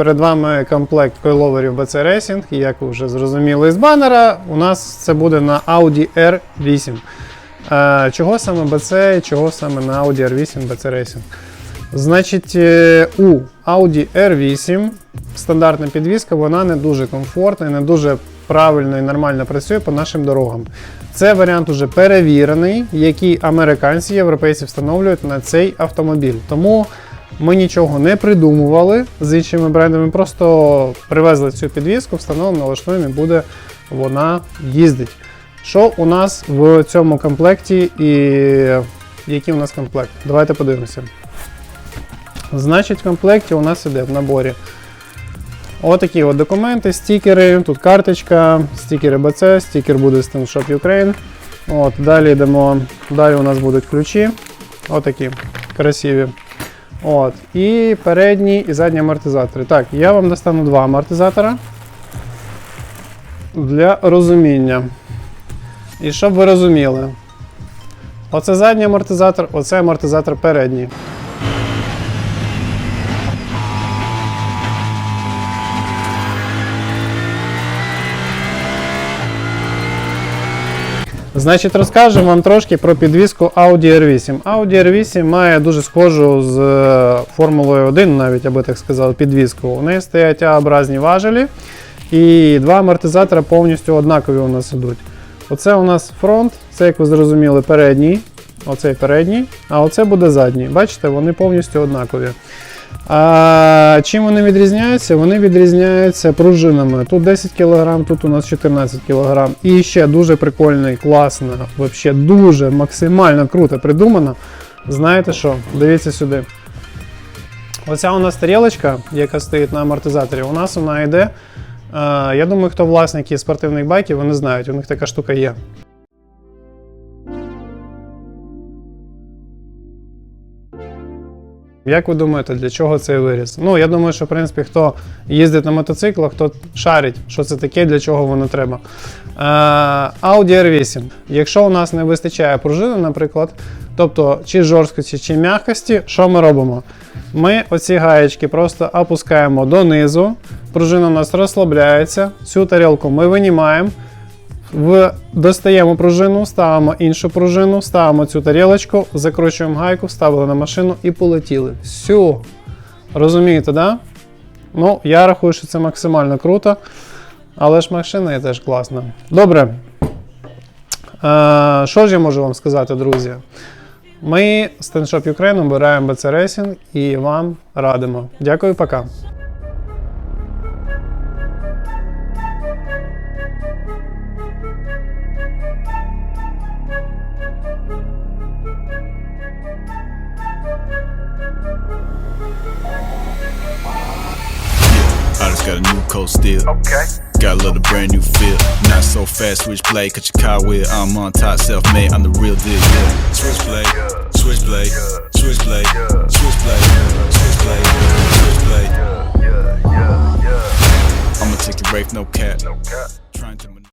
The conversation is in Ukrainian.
Перед вами комплект койловерів BC Racing, як ви вже зрозуміли з банера, у нас це буде на Audi R8. Е, чого саме BC, чого саме на Audi R8 BC Racing? Значить, е, у Audi R8 стандартна підвізка, вона не дуже комфортна і не дуже правильно і нормально працює по нашим дорогам. Це варіант уже перевірений, який американці, європейці встановлюють на цей автомобіль. Тому ми нічого не придумували з іншими брендами, просто привезли цю підвізку, встановимо, налаштуємо і буде вона їздить. Що у нас в цьому комплекті і який у нас комплект? Давайте подивимося. Значить, в комплекті у нас іде в наборі отакі от документи, стікери, тут карточка, стікери BC, стікер буде Stand Shop Ukraine. От, далі йдемо, далі у нас будуть ключі. Отакі красиві. От, і передні і задні амортизатори. Так, я вам достану два амортизатора для розуміння. І щоб ви розуміли, оце задній амортизатор, оце амортизатор передній. Значить, розкажу вам трошки про підвізку Audi R8. Audi R8 має дуже схожу з е, Формулою 1, навіть я би так сказав, підвізку. У неї стоять А-образні важелі, і два амортизатори повністю однакові у нас ідуть. Оце у нас фронт, це, як ви зрозуміли, передній. Оцей передній, а оце буде задній. Бачите, вони повністю однакові. А, чим вони відрізняються? Вони відрізняються пружинами. Тут 10 кг, тут у нас 14 кг. І ще дуже прикольний, класно, вообще дуже максимально круто придумано. Знаєте що? Дивіться сюди. Оця у нас тарілочка, яка стоїть на амортизаторі, у нас вона йде. Я думаю, хто власники спортивних байків, вони знають, у них така штука є. Як ви думаєте, для чого цей виріз? Ну, я думаю, що в принципі, хто їздить на мотоциклах, хто шарить, що це таке, для чого воно треба. Е, Audi R8. Якщо у нас не вистачає пружини, наприклад, тобто чи жорсткості, чи м'якості, що ми робимо? Ми оці гаєчки просто опускаємо донизу, пружина у нас розслабляється, цю тарілку ми винімаємо. В... Достаємо пружину, ставимо іншу пружину, ставимо цю тарілочку, закручуємо гайку, вставили на машину і полетіли. Все. Розумієте, да? Ну, я рахую, що це максимально круто. Але ж машина є теж класна. Добре. Е, що ж я можу вам сказати, друзі? Ми з Tenshop Ukraine обираємо BC Racing і вам радимо. Дякую, пока. Got a new coat still. Okay. Got a little brand new feel. Not so fast, switchblade, cut your car with. I'm on top, self made, I'm the real deal. Yeah. Switchblade, switchblade, switchblade, switchblade, switchblade, switchblade. Yeah, yeah, yeah. I'ma take your rape, no cap. No cap. Trying to